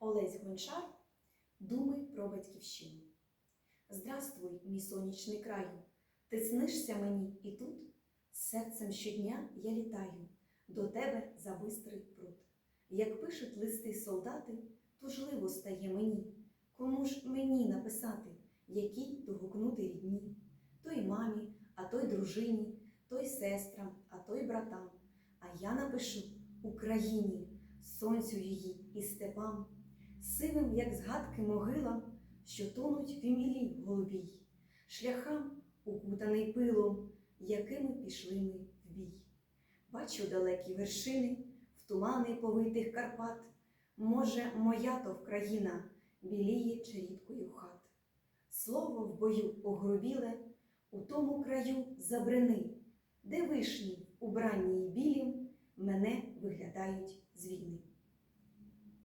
Олесь Гончар Думи про батьківщину. Здравствуй, мій сонячний краю, ти снишся мені і тут, серцем щодня я літаю до тебе за бистрий пруд. Як пишуть листи солдати, тужливо стає мені, кому ж мені написати, якій догукнути рідні, той мамі, а той дружині, той сестрам, а той братам. А я напишу Україні, сонцю її і степам, сивим, як згадки могилам, що тонуть в імілі голубій, шляхам, укутаний пилом, якими пішли ми в бій. Бачу далекі вершини, в тумани повитих Карпат. Може, моя то вкраїна біліє черідкою хат. Слово в бою огрубіле, у тому краю забрини, де вишні, убранні й білім, мене виглядають з війни.